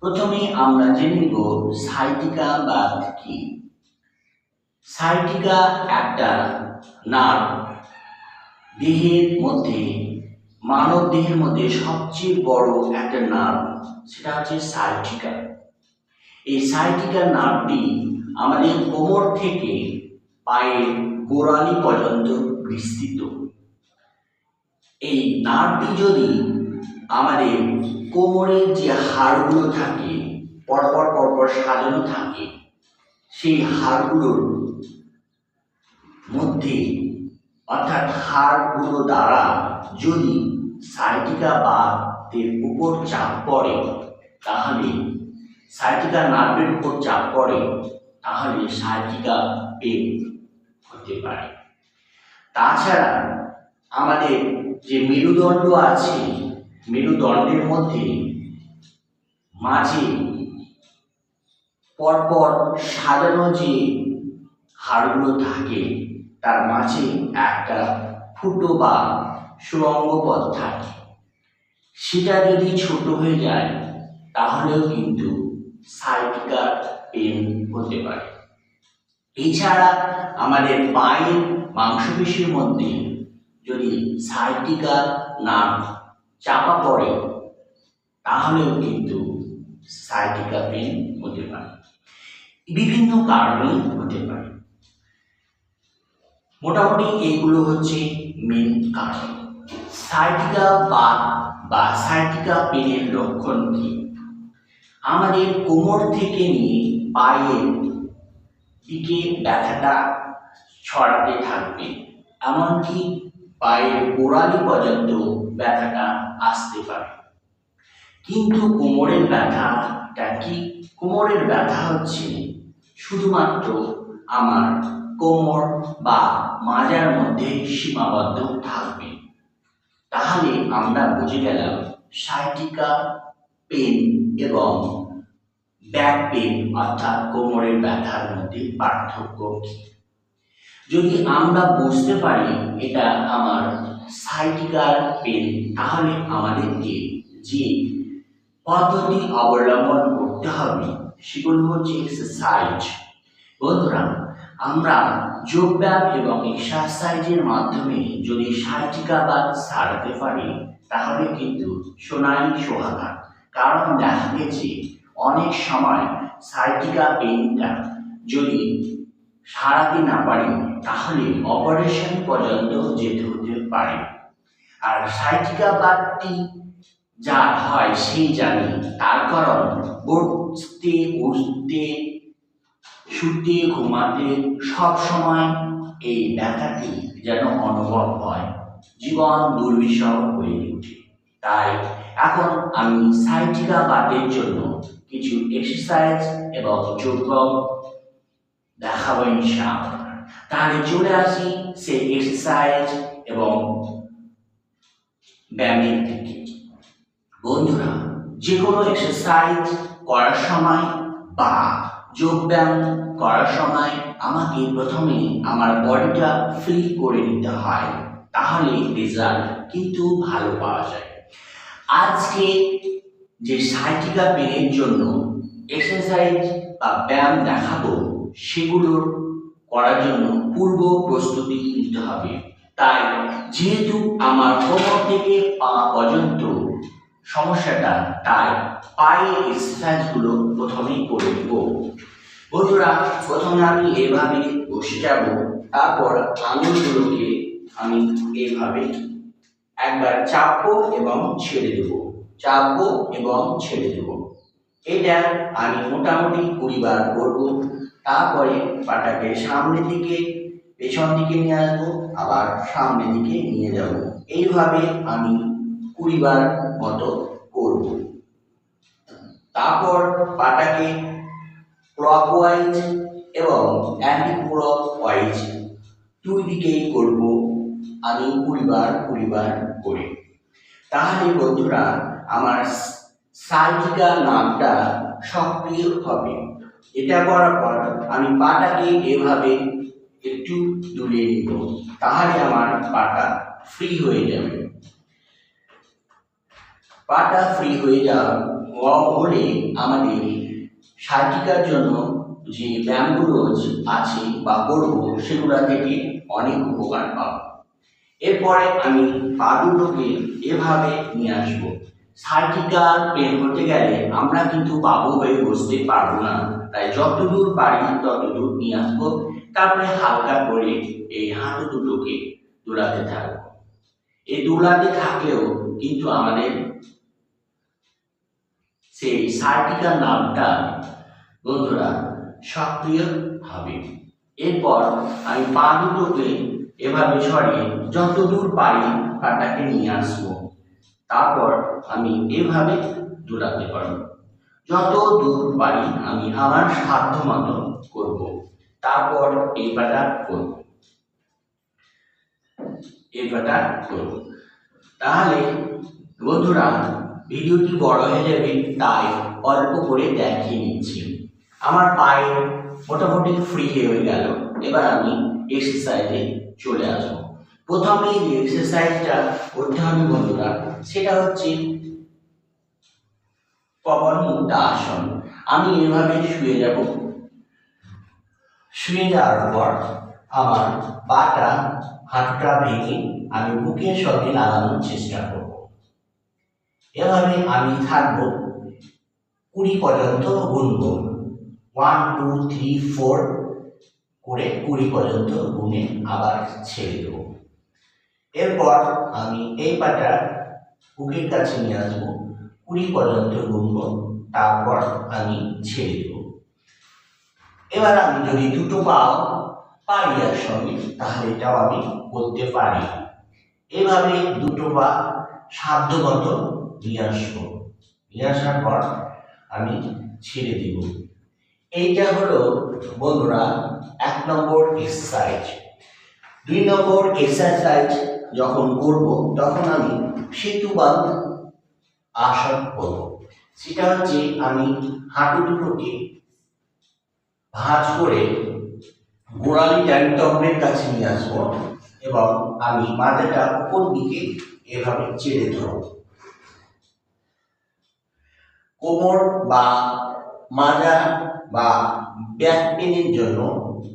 প্রথমে আমরা জেনে নিব সাইটিকা বাদ কি। সাইটিকা একটা নার্ভ, দেহের মধ্যে, মানব দেহের মধ্যে সবচেয়ে বড় একটা নার্ভ, সেটা হচ্ছে সাইটিকা। এই সাইটিকা নার্ভটি আমাদের কোমর থেকে পায়ের গোড়ালি পর্যন্ত বিস্তৃত। এই নার্ভটি যদি আমাদের কোমরের যে হাড়গুলো থাকে, পরপর পরপর সাজানো থাকে, সেই হাড়গুলোর মধ্যে, অর্থাৎ হাড়গুলো দ্বারা যদি সাইটিকা বাতের উপর চাপ পড়ে, তাহলে সাইটিকা নার্ভের উপর চাপ পড়ে, তাহলে সাইটিকা পেন হতে পারে। তাছাড়া আমাদের যে মেরুদণ্ড আছে মেরুদণ্ডের মধ্যে মাঝে পরপর সাজানো যে হাড়গুলো থাকে, তার মাঝে একটা ফুটো বা সুরঙ্গ পথ থাকে। সেটা যদি ছোট হয়ে যায়, তাহলেও কিন্তু সাইটিকার পেন হতে পারে। এছাড়া আমাদের পায়ের মাংসপেশির মধ্যে যদি সাইটিকা নার্ভ চাপা পড়ে, তাহলেও কিন্তু সাইটিকা পেন হতে পারে। বিভিন্ন কারণে হতে পারে। মোটামুটি এইগুলো হচ্ছে মেন কারণ। সাইটিকা বা বা সাইটিকা পেনের লক্ষণ কি? আমাদের কোমর থেকে নিয়ে পায়ের দিকে ব্যথাটা ছড়াতে থাকবে, এমনকি পায়ের গোড়ালি পর্যন্ত ব্যথাটা আসতে পারে। কিন্তু কোমরের ব্যথাটা কি? কোমরের ব্যথা হচ্ছে শুধুমাত্র আমার কোমর বা মাজার মধ্যে সীমাবদ্ধ থাকবে। তাহলে আমরা বুঝে গেলাম সাইটিকা পেন এবং ব্যাক পেন অর্থাৎ কোমরের ব্যথার মধ্যে পার্থক্য কি। যদি আমরা বুঝতে পারি এটা আমার সাইটিকার পেন, তাহলে আমাদেরকে যে পদ্ধতি অবলম্বন করতে হবে, সেগুলো হচ্ছে এক্সারসাইজ বন্ধুরা, আমরা যোগব্যায়াম এবং এক্সারসাইজের মাধ্যমে যদি সাইটিকা বা সারাতে পারি, তাহলে কিন্তু সোনাই সোহাগা। কারণ দেখা গেছে, অনেক সময় সাইটিকা পেনটা যদি সারাতে না পারি তাহলে অপারেশন পর্যন্ত যেতে হতে পারে। আর সাইটিকা বাদটি হয় সেই জানি। তার কারণ বসতে উঠতে শুতে, ঘুমাতে সবসময় এই ব্যথাটি যেন অনুভব হয়। জীবন দুর্বিষহ হয়ে ওঠে। তাই এখন আমি সাইটিকা জন্য কিছু এক্সারসাইজ এবং যোগব্যায়াম দেখাবো ইনশাআল্লাহ। তাহলে চলে আসি সেই এক্সারসাইজ এবং ব্যায়ামের দিকে। বন্ধুরা যে কোনো এক্সারসাইজ করার সময় বা যোগব্যায়াম করার সময় আমাকে প্রথমে আমার বডিটা ফ্রি করে নিতে হয়, তাহলে রেজাল্ট কিন্তু ভালো পাওয়া যায়। আজকে যে সাইটিকা পেনের জন্য এক্সারসাইজ বা ব্যায়াম দেখাবো, সেগুলোর করার জন্য পূর্ব প্রস্তুতি নিতে হবে। তাই যেহেতু আমার কোমর থেকে পা পর্যন্ত সমস্যাটা, তাই পায়ে এক্সারসাইজগুলো প্রথমেই করে দেব বন্ধুরা, প্রথমে আমি এভাবে বসে যাব, তারপর আঙুলগুলোকে আমি এইভাবে একবার চাপবো এবং ছেড়ে দেব। চাপবো এবং ছেড়ে দেব। এটা আমি মোটামুটি কুড়ি বার করব। তারপরে পাটাকে সামনের দিকে, পেছন দিকে নিয়ে আসব, আবার সামনের দিকে নিয়ে যাব। এইভাবে আমি কুড়ি বার মতো করব। তারপর পাটাকে ক্লকওয়াইজ এবং অ্যান্টি ক্লক ওয়াইজ দুই দিকেই করব আমি কুড়িবার কুড়িবার করে। তাহলে বন্ধুরা, আমার সাইটিকা নামটা সক্রিয় হবে। এটা করার পর আমি পাটাকে এভাবে একটু দূরে নিব, তাহলে আমার পাটা ফ্রি হয়ে যাবে। পাটা ফ্রি হয়ে যাওয়া হলে আমাদের সাইটিকার জন্য যে ব্যায়ামগুলো আছে বা করব, সেগুলো থেকে অনেক উপকার পাব। এরপরে আমি পা দুটোকে এভাবে নিয়ে আসব। সার্টিকাল পেন করতে গেলে আমরা কিন্তু বাবু হয়ে বসতে পারব না। তাই যতদূর পারি ততদূর নিয়ে আসব। তারপরে হালকা করে এই হাঁটু দুটোকে দোলাতে থাকব। এই দোলাতে থাকলেও কিন্তু আমাদের সেই সার্টিকাল নামটা বন্ধুরা সক্রিয় হবে। এরপর আমি পা দুটোকে এভাবে সরিয়ে যতদূর পারি পাটাকে নিয়ে আসব। তারপর আমি এভাবে দোলাতে পারব। যত দূর পারি আমি আমার সাধ্য মতো করব। তারপর এই পাটা করব। এই পাটা করব। তাহলে বন্ধুরা, ভিডিওটি বড় হয়ে যাবে, তাই অল্প করে দেখিয়ে নিচ্ছি। আমার পায়ে মোটামুটি ফ্রি হয়ে গেল। এবার আমি এক্সারসাইজে চলে আসব। প্রথমে যে এক্সারসাইজটা করতে হবে বন্ধুরা। সেটা হচ্ছে পবন মুক্ত আসন আমি এভাবে শুয়ে যাব। শুয়ে যাওয়ার পর আমার পাটা হাতটা ভেঙে আমি বুকের সঙ্গে লাগানোর চেষ্টা করব। এভাবে আমি থাকব। কুড়ি পর্যন্ত গুনব। ওয়ান টু থ্রি ফোর করে কুড়ি পর্যন্ত গুনে আবার ছেড়ে দেবো। এরপর আমি এই পাটা বুকের কাছে নিয়ে আসব। কুড়ি পর্যন্ত গুনবো, তারপর আমি ছেড়ে দেবো। এবার আমি যদি দুটো পাও পাই একসঙ্গে, তাহলে এটাও আমি করতে পারি। এভাবে দুটো পা সাধ্য মতো নিয়ে আসব। নিয়ে আসার পর আমি ছেড়ে দিব। এইটা হলো, বন্ধুরা, এক নম্বর এক্সারসাইজ দুই নম্বর এক্সারসাইজ যখন করব, তখন আমি সেতুবাদ আসন করব। সেটা হচ্ছে আমি হাঁটু দুটোকে ভাঁজ করে গোড়ালি ট্যান্টমের কাছে নিয়ে আসব এবং আমি মাথাটা উপর দিকে এভাবে চেড়ে ধরব। কোমর বা মাজা বা ব্যাক পেনের জন্য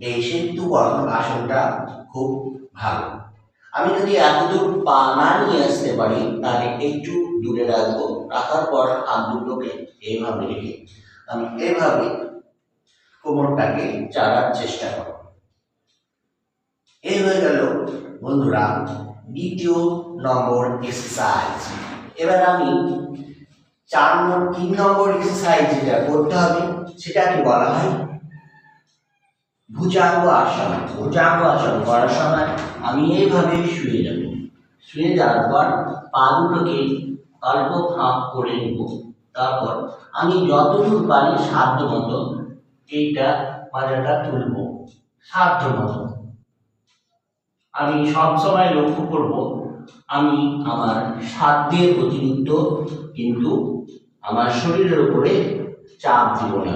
এই সেতুবরণ আসনটা খুব ভালো। আমি যদি এতদূর পা না নিয়ে আসতে পারি, তাহলে একটু দূরে রাখব। রাখার পর হাত দুটোকে এইভাবে রেখে আমি এইভাবে কোমরটাকে চালার চেষ্টা করব। এই হয়ে গেল বন্ধুরা, দ্বিতীয় নম্বর এক্সারসাইজ এবার আমি চার নম্বর তিন নম্বর এক্সারসাইজ যেটা করতে হবে, সেটাকে বলা হয় ভুজাঙ্গ আসন ভুজাঙ্গ আসন করার সময় আমি এইভাবে শুয়ে যাব। শুয়ে যাওয়ার পর পা দুটোকে অল্প ফাঁক করে নেব। তারপর আমি যতদূর পারি সাধ্য মতো এইটা মাজাটা তুলব। সাধ্য মতো। আমি সবসময় লক্ষ্য করব, আমি আমার সাধ্যের অতিরিক্ত কিন্তু আমার শরীরের উপরে চাপ দিব না।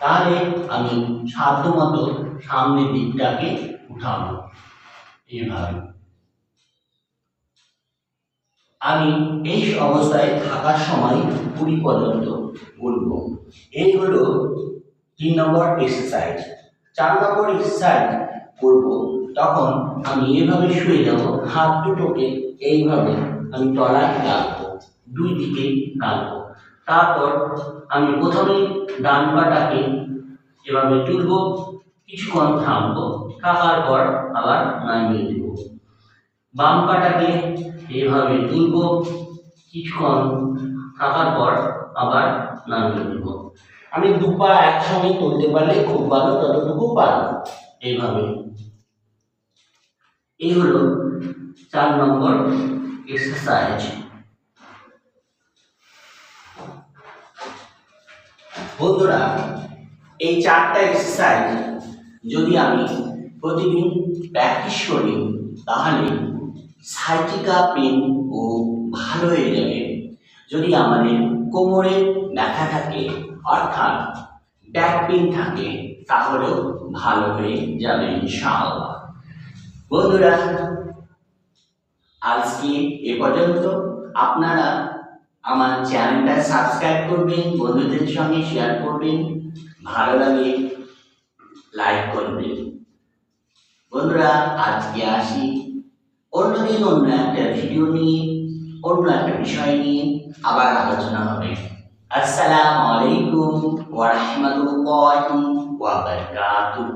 তাহলে আমি সাধ্য মতো সামনের দিকটাকে উঠাবো। এইভাবে। আমি এই অবস্থায় থাকার সময় কুড়ি পর্যন্ত বলব। এই হলো তিন নম্বর এক্সারসাইজ চার নম্বর এক্সারসাইজ করব। তখন আমি এভাবে শুয়ে যাব, হাত দুটোকে এইভাবে আমি তলায় রাখব, দুই দিকে রাখব। তারপর আমি প্রথমে ডান পাটাকে এভাবে তুলবো কিছুক্ষণ থামবো থাকার পর আবার নামিয়ে দেব। বাম পাটাকে এভাবে তুলবো। কিছুক্ষণ থাকার পর আবার নামিয়ে দেব। আমি দু পা একসঙ্গে তুলতে পারলে খুব ভালো, ততটুকু পারব। এইভাবে এই হলো চার নম্বর এক্সারসাইজ বন্ধুরা, এই চারটা এক্সারসাইজ যদি আমি প্রতিদিন প্র্যাকটিস করি, তাহলে সাইটিকা পেন ও ভালো হয়ে যাবে। যদি আমাদের কোমরে ব্যথা থাকে, অর্থাৎ ব্যাক পেন থাকে, তাহলেও ভালো হয়ে যাবে ইনশাআল্লাহ। বন্ধুরা, আজকে এ পর্যন্ত। আপনারা আমার চ্যানেলটা সাবস্ক্রাইব করবেন, বন্ধুদের সঙ্গে শেয়ার করবেন। ভালো লাগে লাইক করবেন বন্ধুরা, আজকে আসি অন্যদিন অন্য একটা ভিডিও নিয়ে, অন্য একটা বিষয় নিয়ে আবার আলোচনা হবে। আসসালামু আলাইকুম ওয়া রাহমাতুল্লাহি ওয়া বারাকাতুহু।